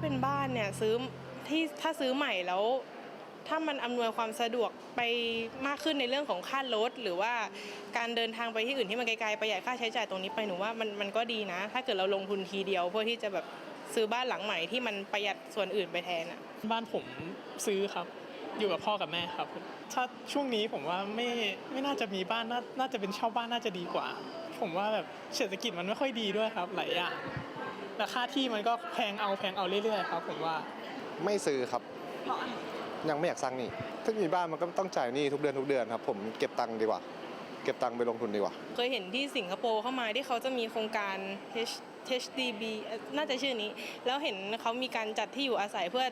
เป็นบ้านเนี่ยซื้อที่ถ้าซื้อใหม่แล้ว ถ้ามันอำนวยความสะดวกไปมากขึ้นในเรื่องของค่ารถ หรือว่าการเดินทางไปที่อื่นที่มันไกลๆประหยัดค่าใช้จ่ายตรงนี้ไปหนูว่ามันมันก็ดีนะ ถ้าเกิดเราลงทุนทีเดียวเพื่อที่จะแบบซื้อบ้านหลังใหม่ที่มันประหยัดส่วนอื่นไปแทนอะบ้านผมซื้อครับ อยู่กับพ่อกับแม่ครับ ถ้าช่วงนี้ผมว่าไม่ไม่น่าจะมีบ้านน่าน่าจะเป็นเช่าบ้านน่าจะดีกว่า ผมว่าแบบเศรษฐกิจมันไม่ค่อยดีด้วยครับหลายอย่าง และค่าที่มันก็แพงเอาแพงเอาเรื่อยๆครับผมว่า ไม่ซื้อครับยังไม่อยากสร้างหนี้ถ้ามีบ้านมันก็ต้องจ่ายหนี้ทุกเดือนทุกเดือนครับ ผมเก็บตังค์ดีกว่า เก็บตังค์ไปลงทุนดีกว่า เคยเห็นที่สิงคโปร์เข้ามาที่เขาจะมีโครงการ H HDB เอ่อน่าจะชื่อนี้ แล้วเห็นเขามีการจัดที่อยู่อาศัยเพื่อ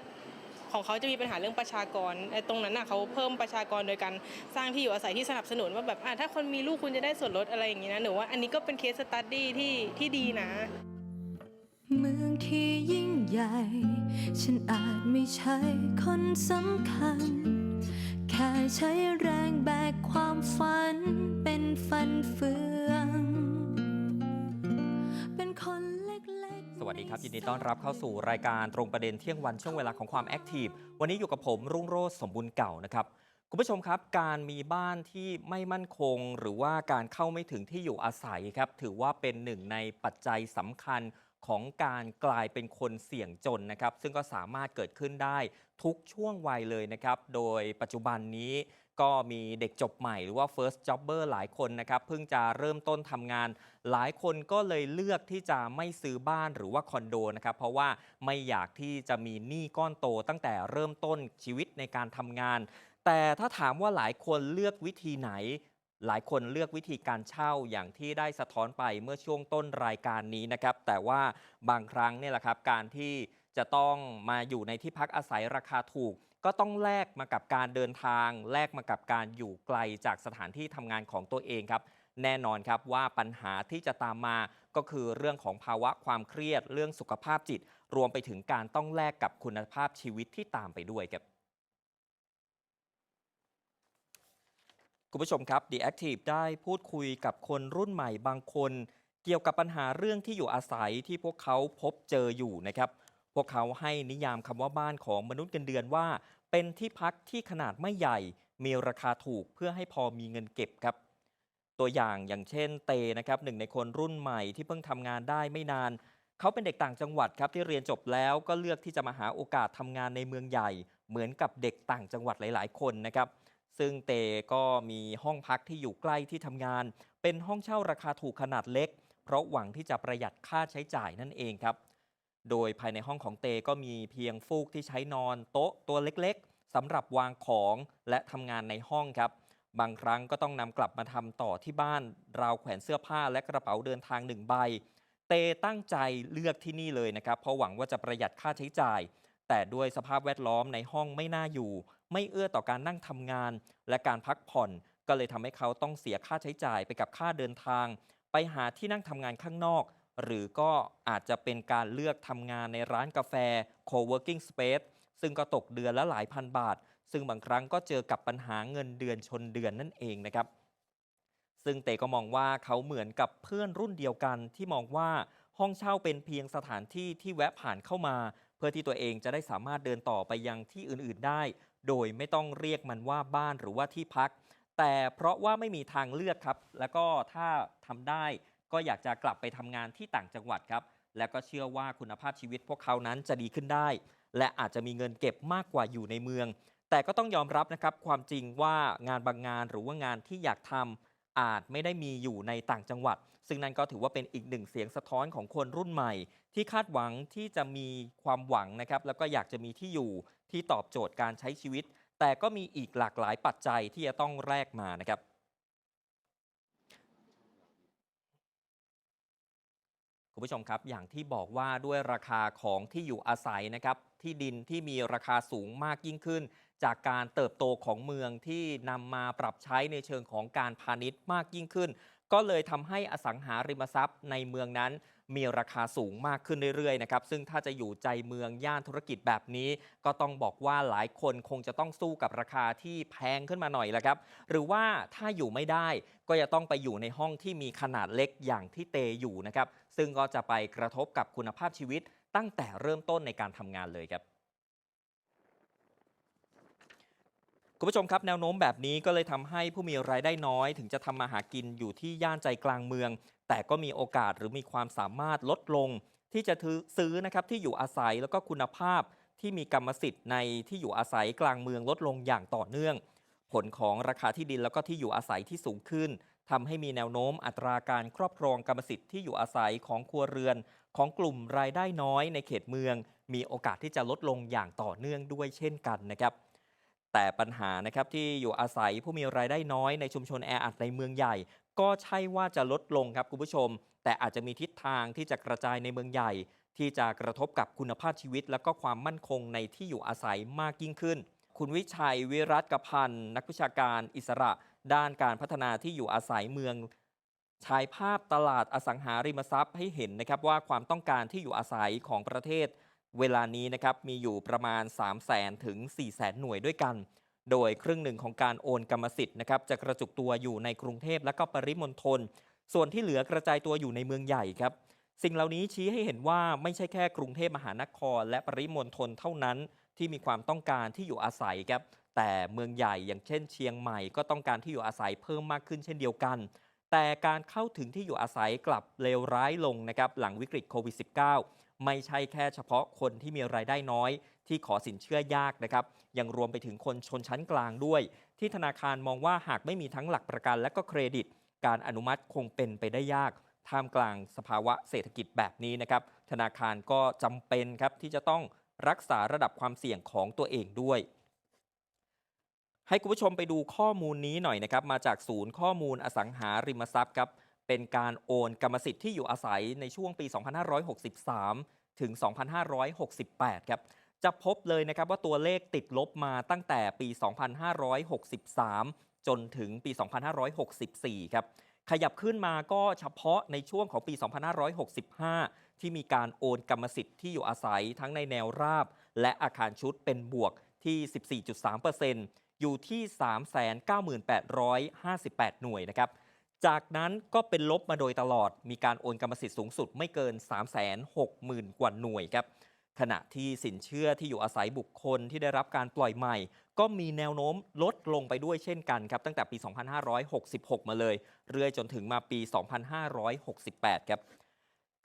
ของเขาจะมีปัญหาเรื่องประชากรไอ้ตรงนั้นน่ะเขาเพิ่มประชากรโดยการสร้างที่อยู่อาศัยที่สนับสนุนว่าแบบอะถ้าคนมีลูกคุณจะได้ส่วนลดอะไรอย่างงี้นะหนูว่าอันนี้ก็เป็นเคสสตัดดี้ที่ที่ดีนะ เมืองที่ยิ่งใหญ่ ฉันอาจไม่ใช่คนสำคัญ แค่ใช้แรงแบกความฝันเป็นฟันเฟือง เป็นคนเล็กๆ สวัสดีครับยินดีต้อนรับเข้าสู่รายการตรงประเด็นเที่ยงวันช่วงเวลาของความแอคทีฟวันนี้อยู่กับผมรุ่งโรจน์สมบูรณ์เก่านะครับคุณผู้ชมครับ การมีบ้านที่ไม่มั่นคง หรือว่าการเข้าไม่ถึงที่อยู่อาศัยครับ ถือว่าเป็นหนึ่งในปัจจัยสำคัญ ของการกลายเป็นคนเสี่ยงจนนะครับ ซึ่งก็สามารถเกิดขึ้นได้ทุกช่วงวัยเลยนะครับ โดยปัจจุบันนี้ก็มีเด็กจบใหม่หรือว่า first jobber หลายคนนะครับ เพิ่งจะเริ่มต้นทำงาน หลายคนก็เลยเลือกที่จะไม่ซื้อบ้านหรือว่าคอนโดนะครับ เพราะว่าไม่อยากที่จะมีหนี้ก้อนโตตั้งแต่เริ่มต้นชีวิตในการทำงาน แต่ถ้าถามว่าหลายคนเลือกวิธีไหน หลายคนเลือกวิธีการเช่าอย่างที่ได้สะท้อนไปเมื่อช่วงต้นรายการนี้นะครับ แต่ว่าบางครั้งเนี่ยแหละครับ การที่จะต้องมาอยู่ในที่พักอาศัยราคาถูก ก็ต้องแลกมากับการเดินทาง แลกมากับการอยู่ไกลจากสถานที่ทำงานของตัวเองครับ แน่นอนครับว่าปัญหาที่จะตามมาก็คือเรื่องของภาวะความเครียด เรื่องสุขภาพจิต รวมไปถึงการต้องแลกกับคุณภาพชีวิตที่ตามไปด้วยครับ คุณผู้ชมครับ The Active ได้พูดคุยกับคนรุ่นใหม่บางคน เกี่ยวกับปัญหาเรื่องที่อยู่อาศัยที่พวกเขาพบเจออยู่นะครับ พวกเขาให้นิยามคำว่าบ้านของมนุษย์เงินเดือนว่า เป็นที่พักที่ขนาดไม่ใหญ่ มีราคาถูกเพื่อให้พอมีเงินเก็บครับ ตัวอย่างอย่างเช่นเตนะครับหนึ่งในคนรุ่นใหม่ที่เพิ่งทำงานได้ไม่นาน เขาเป็นเด็กต่างจังหวัดครับที่เรียนจบแล้วก็เลือกที่จะมาหาโอกาสทำงานในเมืองใหญ่ เหมือนกับเด็กต่างจังหวัดหลาย ๆ คนนะครับ ซึ่งเตก็มีห้องพักที่อยู่ใกล้ที่ทำงาน เป็นห้องเช่าราคาถูกขนาดเล็ก เพราะหวังที่จะประหยัดค่าใช้จ่ายนั่นเองครับ โดยภายในห้องของเตก็มีเพียงฟูกที่ใช้นอนโต๊ะตัวเล็กๆสำหรับวางของและทำงานในห้องครับ บางครั้งก็ต้องนำกลับมาทำต่อที่บ้าน ราวแขวนเสื้อผ้าและกระเป๋าเดินทางหนึ่งใบ เตตั้งใจเลือกที่นี่เลยนะครับ เพราะหวังว่าจะประหยัดค่าใช้จ่าย แต่ด้วยสภาพแวดล้อมในห้องไม่น่าอยู่ ไม่เอื้อต่อการนั่งทำงาน และการพักผ่อน ก็เลยทำให้เขาต้องเสียค่าใช้จ่ายไปกับค่าเดินทาง ไปหาที่นั่งทำงานข้างนอก หรือก็อาจจะเป็นการเลือกทำงานในร้านกาแฟ co-working space ซึ่งก็ตกเดือนละหลายพันบาท ซึ่งบางครั้งก็เจอกับปัญหาเงินเดือนชนเดือนนั่นเองนะครับ ซึ่งเตก็มองว่าเขาเหมือนกับเพื่อนรุ่นเดียวกันที่มองว่าห้องเช่าเป็นเพียงสถานที่ที่แวะผ่านเข้ามา เพื่อที่ตัวเองจะได้สามารถเดินต่อไปยังที่อื่น ๆ ได้ โดยไม่ต้องเรียกมันว่าบ้านหรือว่าที่พัก แต่เพราะว่าไม่มีทางเลือกครับ แล้วก็ถ้าทำได้ก็อยากจะกลับไปทำงานที่ต่างจังหวัดครับ และก็เชื่อว่าคุณภาพชีวิตพวกเขานั้นจะดีขึ้นได้ และอาจจะมีเงินเก็บมากกว่าอยู่ในเมือง แต่ก็ต้องยอมรับนะครับความจริงว่างานบางงานหรือว่างานที่อยากทำอาจไม่ได้มีอยู่ในต่างจังหวัด ซึ่งนั่นก็ถือว่าเป็นอีกหนึ่งเสียงสะท้อนของคนรุ่นใหม่ ที่คาดหวังที่จะมีความหวังนะครับ แล้วก็อยากจะมีที่อยู่ ที่ตอบโจทย์การใช้ชีวิต แต่ก็มีอีกหลากหลายปัจจัยที่จะต้องแลกมานะครับคุณผู้ชมครับ อย่างที่บอกว่าด้วยราคาของที่อยู่อาศัยนะครับ ที่ดินที่มีราคาสูงมากยิ่งขึ้น จากการเติบโตของเมืองที่นำมาปรับใช้ในเชิงของการพาณิชย์มากยิ่งขึ้น ก็เลยทำให้อสังหาริมทรัพย์ในเมืองนั้น มีราคาสูงมากขึ้นเรื่อยๆนะครับซึ่งถ้าจะอยู่ใจเมืองย่านธุรกิจแบบนี้ ก็ต้องบอกว่าหลายคนคงจะต้องสู้กับราคาที่แพงขึ้นมาหน่อยแหละครับ หรือว่าถ้าอยู่ไม่ได้ก็จะต้องไปอยู่ในห้องที่มีขนาดเล็กอย่างที่เตอยู่นะครับซึ่งก็จะไปกระทบกับคุณภาพชีวิตตั้งแต่เริ่มต้นในการทำงานเลยครับ คุณผู้ชมครับแนวโน้มแบบนี้ก็เลยทำให้ผู้มีรายได้น้อย ถึงจะทำมาหากินอยู่ที่ย่านใจกลางเมือง แต่ก็มีโอกาสหรือมีความสามารถลดลง ที่จะถือซื้อนะครับที่อยู่อาศัยแล้วก็คุณภาพที่มีกรรมสิทธิ์ในที่อยู่อาศัยกลางเมืองลดลงอย่างต่อเนื่อง ผลของราคาที่ดินแล้วก็ที่อยู่อาศัยที่สูงขึ้นทำให้มีแนวโน้มอัตราการครอบครองกรรมสิทธิ์ที่อยู่อาศัยของครัวเรือน ของกลุ่มรายได้น้อยในเขตเมือง มีโอกาสที่จะลดลงอย่างต่อเนื่องด้วยเช่นกันนะครับ แต่ปัญหานะครับที่อยู่อาศัยผู้มีรายได้น้อยในชุมชนแออัดในเมืองใหญ่ ก็ใช่ว่าจะลดลงครับคุณผู้ชม แต่อาจจะมีทิศทางที่จะกระจายในเมืองใหญ่ ที่จะกระทบกับคุณภาพชีวิต และก็ความมั่นคงในที่อยู่อาศัยมากยิ่งขึ้น คุณวิชัยวิรัตกพันธ์นักวิชาการอิสระ ด้านการพัฒนาที่อยู่อาศัยเมืองฉายภาพตลาดอสังหาริมทรัพย์ให้เห็นนะครับว่าความต้องการที่อยู่อาศัยของประเทศ เวลานี้นะครับมีอยู่ประมาณ 3 0 0แสนถึง4 0 0แสนหน่วยด้วยกัน โดยครึ่งหนึ่งของการโอนกรรมสิทธิ์นะครับจะกระจุกตัวอยู่ในกรุงเทพและก็ปริมณฑล ส่วนที่เหลือกระจายตัวอยู่ในเมืองใหญ่ครับ สิ่งเหล่านี้ชี้ให้เห็นว่าไม่ใช่แค่กรุงเทพมหานคร และปริมณฑลเท่านั้นที่มีความต้องการที่อยู่อาศัยครับ แต่เมืองใหญ่อย่างเช่นเชียงใหม่ก็ต้องการที่อยู่อาศัยเพิ่มมากขึ้นเช่นเดียวกัน แต่การเข้าถึงที่อยู่อาศัยกลับเลวร้ายลงนะครับหลังวิกฤตโควิด -19 ไม่ใช่แค่เฉพาะคนที่มีรายได้น้อย ที่ขอสินเชื่อยากนะครับ ยังรวมไปถึงคนชนชั้นกลางด้วย ที่ธนาคารมองว่าหากไม่มีทั้งหลักประกันและก็เครดิต การอนุมัติคงเป็นไปได้ยาก ท่ามกลางสภาวะเศรษฐกิจแบบนี้นะครับ ธนาคารก็จำเป็นครับที่จะต้องรักษาระดับความเสี่ยงของตัวเองด้วยให้คุณผู้ชมไปดูข้อมูลนี้หน่อยนะครับ มาจากศูนย์ข้อมูลอสังหาริมทรัพย์ครับ เป็นการโอนกรรมสิทธิ์ที่อยู่อาศัยในช่วงปี 2563 ถึง 2568 ครับ จะพบเลยนะครับว่าตัวเลขติดลบมาตั้งแต่ปี 2563 จนถึงปี 2564 ครับ ขยับขึ้นมาก็เฉพาะในช่วงของปี 2565 ที่มีการโอนกรรมสิทธิ์ที่อยู่อาศัยทั้งในแนวราบ และอาคารชุดเป็นบวกที่ 14.3%อยู่ที่ 399,858 หน่วยนะครับ จากนั้นก็เป็นลบมาโดยตลอด มีการโอนกรรมสิทธิ์สูงสุดไม่เกิน 360,000 กว่าหน่วยครับ ขณะที่สินเชื่อที่อยู่อาศัยบุคคลที่ได้รับการปล่อยใหม่ ก็มีแนวโน้มลดลงไปด้วยเช่นกันครับ ตั้งแต่ปี 2566 มาเลย เรื่อยจนถึงมาปี 2568 ครับ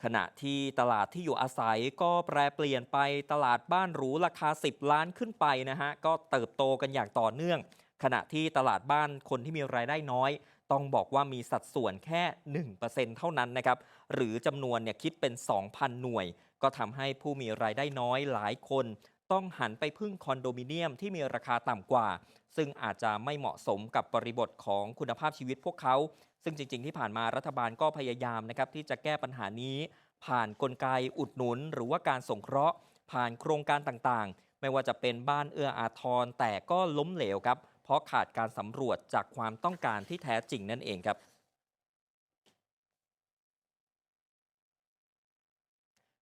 ขณะที่ตลาดที่อยู่อาศัยก็แปรเปลี่ยนไปตลาดบ้านหรูราคา 10 ล้านขึ้นไปนะฮะ ก็เติบโตกันอย่างต่อเนื่อง ขณะที่ตลาดบ้านคนที่มีรายได้น้อยต้องบอกว่ามีสัดส่วนแค่ 1%เท่านั้นนะครับ หรือจำนวนเนี่ยคิดเป็น 2,000 หน่วย ก็ทำให้ผู้มีรายได้น้อยหลายคน ต้องหันไปพึ่งคอนโดมิเนียมที่มีราคาต่ำกว่า ซึ่งอาจจะไม่เหมาะสมกับบริบทของคุณภาพชีวิตพวกเขา ซึ่งจริง ๆ ที่ผ่านมารัฐบาลก็พยายามนะครับที่จะแก้ปัญหานี้ ผ่านกลไกอุดหนุน หรือว่าการส่งเคราะห์ ผ่านโครงการต่างๆ ไม่ว่าจะเป็นบ้านเอื้ออาทรแต่ก็ล้มเหลวครับ เพราะขาดการสำรวจจากความต้องการที่แท้จริงนั่นเองครับ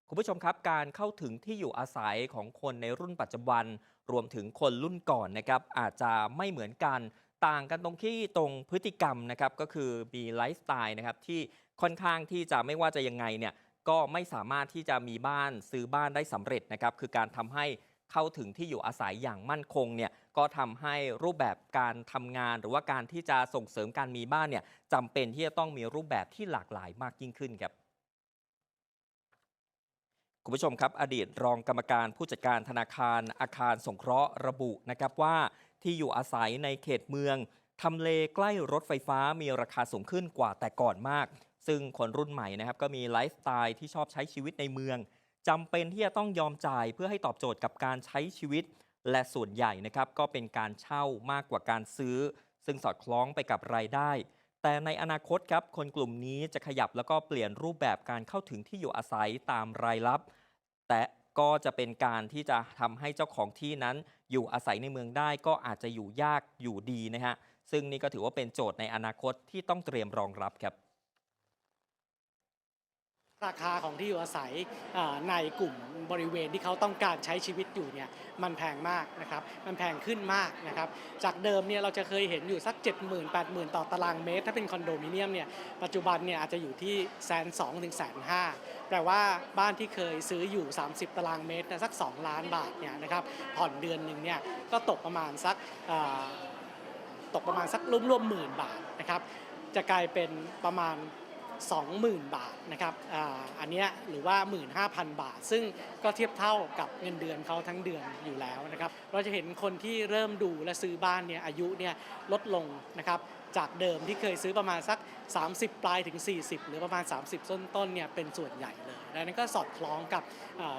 คุณผู้ชมครับการเข้าถึงที่อยู่อาศัยของคนในรุ่นปัจจุบัน รวมถึงคนรุ่นก่อนนะครับอาจจะไม่เหมือนกันต่างกันตรงที่ตรงพฤติกรรมนะครับก็คือมีไลฟ์สไตล์นะครับที่ค่อนข้างที่จะไม่ว่าจะยังไงเนี่ยก็ไม่สามารถที่จะมีบ้านซื้อบ้านได้สำเร็จนะครับคือการทำให้ เข้าถึงที่อยู่อาศัยอย่างมั่นคงเนี่ยก็ทำให้รูปแบบการทำงาน หรือว่าการที่จะส่งเสริมการมีบ้านเนี่ยจำเป็นที่จะต้องมีรูปแบบที่หลากหลายมากยิ่งขึ้นครับคุณผู้ชมครับ อดีตรองกรรมการผู้จัดการธนาคารอาคารสงเคราะห์ระบุนะครับว่าที่อยู่อาศัยในเขตเมืองทำเลใกล้รถไฟฟ้ามีราคาสูงขึ้นกว่าแต่ก่อนมาก ซึ่งคนรุ่นใหม่นะครับก็มีไลฟ์สไตล์ที่ชอบใช้ชีวิตในเมือง จำเป็นที่จะต้องยอมจ่ายเพื่อให้ตอบโจทย์กับการใช้ชีวิต และส่วนใหญ่นะครับก็เป็นการเช่ามากกว่าการซื้อ ซึ่งสอดคล้องไปกับรายได้ แต่ในอนาคตครับคนกลุ่มนี้จะขยับแล้วก็เปลี่ยนรูปแบบการเข้าถึงที่อยู่อาศัยตามรายรับ แต่ก็จะเป็นการที่จะทำให้เจ้าของที่นั้น อยู่อาศัยในเมืองได้ก็อาจจะอยู่ยากอยู่ดีนะฮะซึ่งนี่ก็ถือว่าเป็นโจทย์ในอนาคตที่ต้องเตรียมรองรับครับ ราคาของที่อยู่อาศัยในกลุ่มบริเวณที่เขาต้องการใช้ชีวิตอยู่เนี่ยมันแพงมากนะครับมันแพงขึ้นมากนะครับจากเดิมเนี่ยเราจะเคยเห็นอยู่สัก 7 0 0 0 0 8 0 0 0 0 ต่อตารางเมตร ถ้าเป็นคอนโดมิเนียมเนี่ยปัจจุบันเนี่ยอาจจะอยู่ที่แสนสองถึงแสนห้าแปลว่าบ้านที่เคยซื้ออยู่ 30 ตารางเมตรนะสัก 2 ล้านบาทเนี่ยนะครับผ่อนเดือนหนึ่งเนี่ยก็ตกประมาณสักตกประมาณสักร่วมๆหมื่นบาทนะครับจะกลายเป็นประมาณ 20,000 บาทนะครับอันนี้หรือว่า 15,000 บาท ซึ่งก็เทียบเท่ากับเงินเดือนเขาทั้งเดือนอยู่แล้วนะครับเราจะเห็นคนที่เริ่มดูและซื้อบ้านเนี่ยอายุเนี่ยลดลงนะครับจากเดิมที่เคยซื้อประมาณสัก 30 ปลายถึง 40 หรือประมาณ 30 ต้นต้นๆเนี่ยเป็นส่วนใหญ่เลยดังนั้นก็สอดคล้องกับ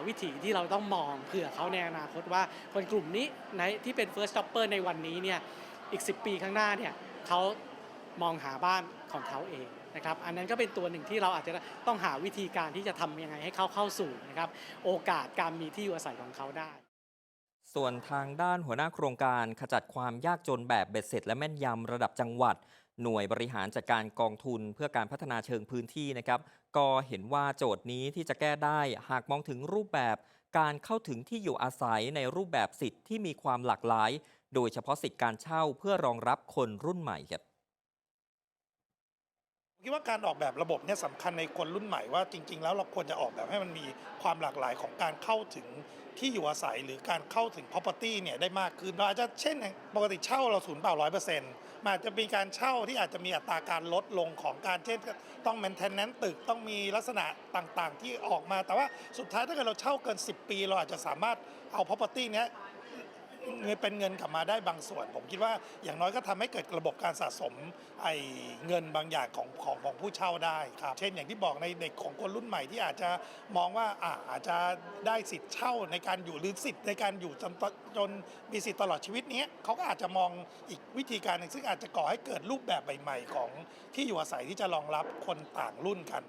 วิถีที่เราต้องมองเผื่อเขาในอนาคตว่าคนกลุ่มนี้ในที่เป็น first shopper ในวันนี้เนี่ยอีก 10 ปีข้างหน้าเนี่ยเขามองหาบ้านของเขาเอง นะครับอันนั้นก็เป็นตัวหนึ่งที่เราอาจจะต้องหาวิธีการที่จะทำยังไงให้เขาเข้าสู่นะครับโอกาสการมีที่อยู่อาศัยของเขาได้ ส่วนทางด้านหัวหน้าโครงการขจัดความยากจนแบบเบ็ดเสร็จ และแม่นยำระดับจังหวัด หน่วยบริหารจัดการกองทุนเพื่อการพัฒนาเชิงพื้นที่นะครับ ก็เห็นว่าโจทย์นี้ที่จะแก้ได้หากมองถึงรูปแบบการเข้าถึงที่อยู่อาศัยในรูปแบบสิทธิ์ที่มีความหลากหลาย โดยเฉพาะสิทธิการเช่าเพื่อรองรับคนรุ่นใหม่ครับ คิดว่าการออกแบบระบบเนี่ยสำคัญในคนรุ่นใหม่ว่าจริง ๆ แล้วเราควรจะออกแบบให้มันมีความหลากหลายของการเข้าถึงที่อยู่อาศัยหรือการเข้าถึง property เนี่ยได้มากขึ้นเราอาจจะเช่นปกติเช่าเราศูนย์เปล่าร้อยเปอร์เซ็นต์มันอาจจะมีการเช่าที่อาจจะมีอัตราการลดลงของการเช่นต้อง maintenance ตึกต้องมีลักษณะต่างๆ ที่ออกมา แต่ว่าสุดท้ายถ้าเกิดเราเช่าเกิน 10 ปี เราอาจจะสามารถเอา property เนี้ย เงินเป็นเงินกลับมาได้บางส่วน ผมคิดว่าอย่างน้อยก็ทำให้เกิดระบบการสะสมไอ้เงินบางอย่างของของของผู้เช่าได้ครับเช่นอย่างที่บอกในเด็กของคนรุ่นใหม่ที่อาจจะมองว่าอาอาจจะได้สิทธิ์เช่าในการอยู่หรือสิทธิ์ในการอยู่จนจนมีสิทธิ์ตลอดชีวิตเนี้ยเขาก็อาจจะมองอีกวิธีการหนึ่งซึ่งอาจจะก่อให้เกิดรูปแบบใหม่ ๆ ของที่อยู่อาศัยที่จะรองรับคนต่างรุ่นกัน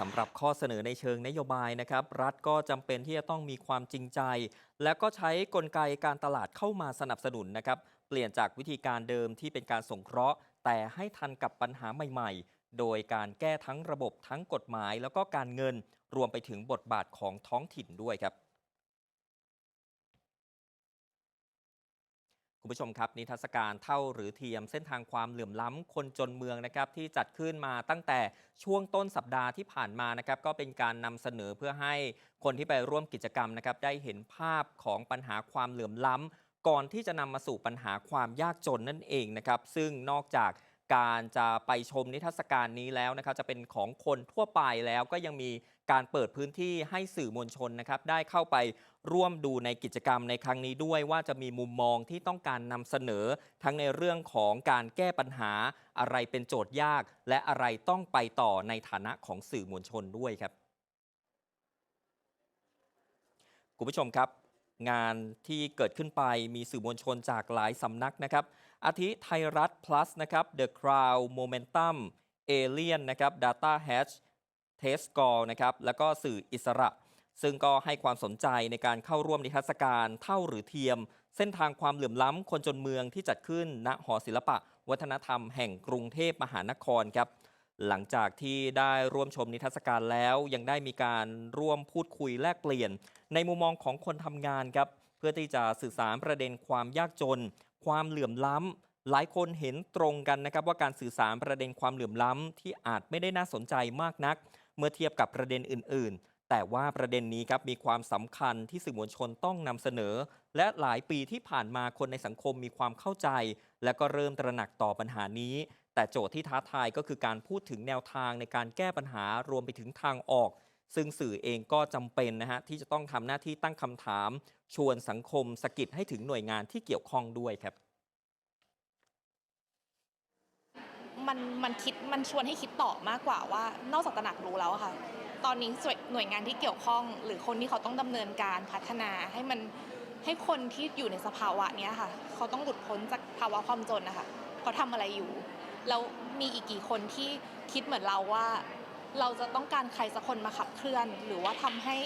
สำหรับข้อเสนอในเชิงนโยบายนะครับ รัฐก็จำเป็นที่จะต้องมีความจริงใจ และก็ใช้กลไกการตลาดเข้ามาสนับสนุนนะครับ เปลี่ยนจากวิธีการเดิมที่เป็นการส่งเคราะห์ แต่ให้ทันกับปัญหาใหม่ ๆ โดยการแก้ทั้งระบบทั้งกฎหมาย แล้วก็การเงินรวมไปถึงบทบาทของท้องถิ่นด้วยครับ คุณผู้ชมครับนิทรรศการเท่าหรือเทียมเส้นทางความเหลื่อมล้ำคนจนเมืองนะครับที่จัดขึ้นมาตั้งแต่ช่วงต้นสัปดาห์ที่ผ่านมานะครับก็เป็นการนำเสนอเพื่อให้คนที่ไปร่วมกิจกรรมนะครับได้เห็นภาพของปัญหาความเหลื่อมล้ำก่อนที่จะนำมาสู่ปัญหาความยากจนนั่นเองนะครับซึ่งนอกจากการจะไปชมนิทรรศการนี้แล้วนะครับจะเป็นของคนทั่วไปแล้วก็ยังมี การเปิดพื้นที่ให้สื่อมวลชนนะครับได้เข้าไปร่วมดูในกิจกรรมในครั้งนี้ด้วยว่าจะมีมุมมองที่ต้องการนำเสนอ ทั้งในเรื่องของการแก้ปัญหาอะไรเป็นโจทย์ยาก และอะไรต้องไปต่อในฐานะของสื่อมวลชนด้วยครับคุณผู้ชมครับ งานที่เกิดขึ้นไปมีสื่อมวลชนจากหลายสำนักนะครับ อาทิไทยรัฐ plus นะครับ The Crown Momentum Alien นะครับ Data Hatch t e s c o r นะครับแล้วก็สื่ออิสระ ซึ่งก็ให้ความสนใจในการเข้าร่วมนิทรรศการเท่าหรือเทียม เส้นทางความเหลื่อมล้ำคนจนเมืองที่จัดขึ้นณหอศิลปะ วัฒนธรรมแห่งกรุงเทพมหานครครับหลังจากที่ได้ร่วมชมนิทรรศการแล้วยังได้มีการร่วมพูดคุยแลกเปลี่ยน ในมุมมองของคนทำงานครับเพื่อที่จะสื่อสารประเด็นความยากจน ความเหลื่อมล้ำหลายคนเห็นตรงกันนะครับว่าการสื่อสารประเด็นความเหลื่อมล้ำที่อาจไม่ได้น่าสนใจมากนัก เมื่อเทียบกับประเด็นอื่น ๆ แต่ว่าประเด็นนี้ครับมีความสำคัญที่สื่อมวลชนต้องนำเสนอ และหลายปีที่ผ่านมาคนในสังคมมีความเข้าใจ และก็เริ่มตระหนักต่อปัญหานี้ แต่โจทย์ที่ท้าทายก็คือการพูดถึงแนวทางในการแก้ปัญหารวมไปถึงทางออก ซึ่งสื่อเองก็จำเป็นนะฮะที่จะต้องทำหน้าที่ตั้งคำถาม ชวนสังคมสะกิดให้ถึงหน่วยงานที่เกี่ยวข้องด้วยครับ มันมันคิดมันชวนให้คิดต่อมากกว่าว่า นอกจากตระหนักรู้แล้วค่ะ ตอนนี้หน่วยงานที่เกี่ยวข้อง หรือคนที่เขาต้องดำเนินการพัฒนาให้มันให้คนที่อยู่ในสภาวะเนี้ยค่ะ เขาต้องหลุดพ้นจากภาวะความจนนะคะเขาทำอะไรอยู่แล้วมีอีกกี่คนที่คิดเหมือนเราว่า เราจะต้องการใครสักคนมาขับเคลื่อน หรือว่าทำให้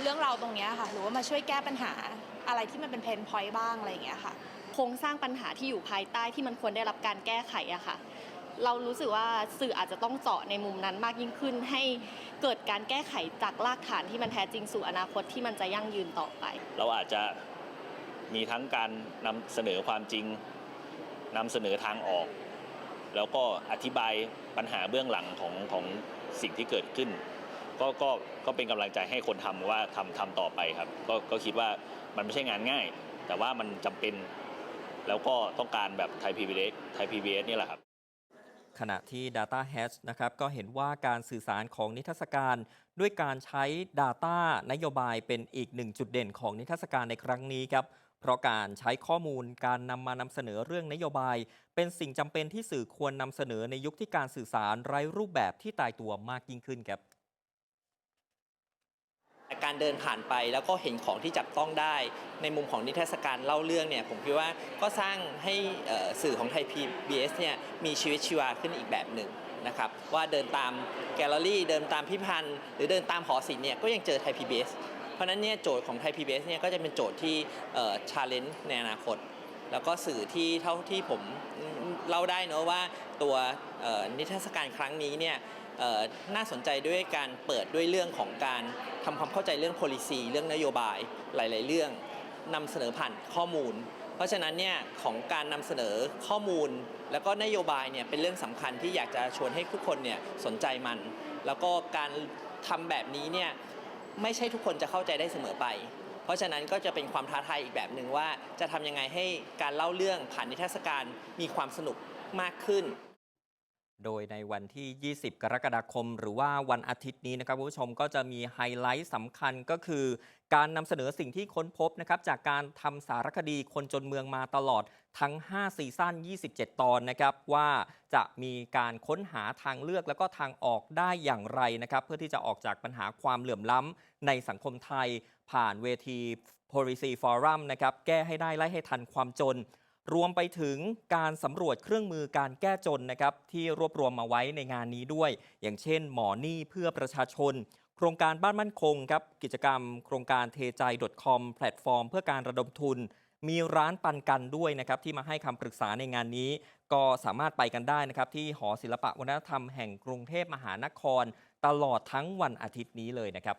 เรื่องเราตรงเนี้ยค่ะหรือว่ามาช่วยแก้ปัญหาอะไรที่มันเป็นเพนพอยต์บ้างอะไรอย่างเงี้ยค่ะ โครงสร้างปัญหาที่อยู่ภายใต้ที่มันควรได้รับการแก้ไขอะค่ะ เรารู้สึกว่าสื่ออาจจะต้องเจาะในมุมนั้นมากยิ่งขึ้น ให้เกิดการแก้ไขจากรากฐานที่มันแท้จริงสู่อนาคตที่มันจะยั่งยืนต่อไป เราอาจจะมีทั้งการนำเสนอความจริงนำเสนอทางออก แล้วก็อธิบายปัญหาเบื้องหลังของของสิ่งที่เกิดขึ้น ก็ก็ก็เป็นกำลังใจให้คนทำว่าทำทำต่อไปครับ ก็ก็คิดว่ามันไม่ใช่งานง่าย แต่ว่ามันจำเป็น แล้วก็ต้องการแบบไทยพีบีเอสไทยพีบีเอสนี่แหละครับ ขณะที่ Data Hatch นะครับก็เห็นว่าการสื่อสารของนิทรรศการ ด้วยการใช้ Data นโยบายเป็นอีกหนึ่งจุดเด่นของนิทรรศการในครั้งนี้ครับเพราะการใช้ข้อมูลการนำมานำเสนอเรื่องนโยบาย เป็นสิ่งจำเป็นที่สื่อควรนำเสนอในยุคที่การสื่อสารไร้รูปแบบที่ตายตัวมากยิ่งขึ้นครับ การเดินผ่านไปแล้วก็เห็นของที่จับต้องได้ ในมุมของนิทรรศการเล่าเรื่องเนี่ยผมคิดว่าก็สร้างให้สื่อของไทย PBS เนี่ยมีชีวิตชีวาขึ้นอีกแบบหนึ่งนะครับว่าเดินตามแกลเลอรี่ เดินตามพิพันธ์หรือเดินตามหอศิลป์เนี่ยก็ยังเจอไทย PBS เพราะนั้นเนี่ยโจทย์ของไทย PBS เนี่ยก็จะเป็นโจทย์ที่ชาเลนจ์ในอนาคต แล้วก็สื่อที่เท่าที่ผมเล่าได้เนอะว่าตัวนิทรรศการครั้งนี้เนี่ย น่าสนใจด้วยการเปิดด้วยเรื่องของการทำความเข้าใจเรื่อง policy เรื่องนโยบายหลาย ๆ เรื่องนำเสนอผ่านข้อมูล เพราะฉะนั้นเนี่ยของการนำเสนอข้อมูล แล้วก็นโยบายเนี่ยเป็นเรื่องสำคัญที่อยากจะชวนให้ทุกคนเนี่ยสนใจมัน แล้วก็การทำแบบนี้เนี่ยไม่ใช่ทุกคนจะเข้าใจได้เสมอไป เพราะฉะนั้นก็จะเป็นความท้าทายอีกแบบหนึ่งว่าจะทำยังไงให้การเล่าเรื่องผ่านนิทรรศการมีความสนุกมากขึ้น โดยในวันที่ 20 กรกฎาคม หรือว่าวันอาทิตย์นี้นะครับคุณผู้ชมก็จะมีไฮไลท์สำคัญก็คือ การนำเสนอสิ่งที่ค้นพบนะครับจากการทำสารคดีคนจนเมืองมาตลอดทั้ง 5 ซีซั่น 27 ตอนนะครับว่าจะมีการค้นหาทางเลือกแล้วก็ทางออกได้อย่างไรนะครับ เพื่อที่จะออกจากปัญหาความเหลื่อมล้ำในสังคมไทย ผ่านเวที Policy Forum นะครับแก้ให้ได้ไล่ให้ทันความจน รวมไปถึงการสำรวจเครื่องมือการแก้จนนะครับที่รวบรวมมาไว้ในงานนี้ด้วย อย่างเช่น หมอหนี้เพื่อประชาชน โครงการบ้านมั่นคงครับกิจกรรม โครงการเทใจ .com แพลตฟอร์ม เพื่อการระดมทุน มีร้านปันกันด้วยนะครับที่มาให้คำปรึกษาในงานนี้ ก็สามารถไปกันได้นะครับที่หอศิลปะวัฒนธรรมแห่งกรุงเทพมหานคร ตลอดทั้งวันอาทิตย์นี้เลยนะครับ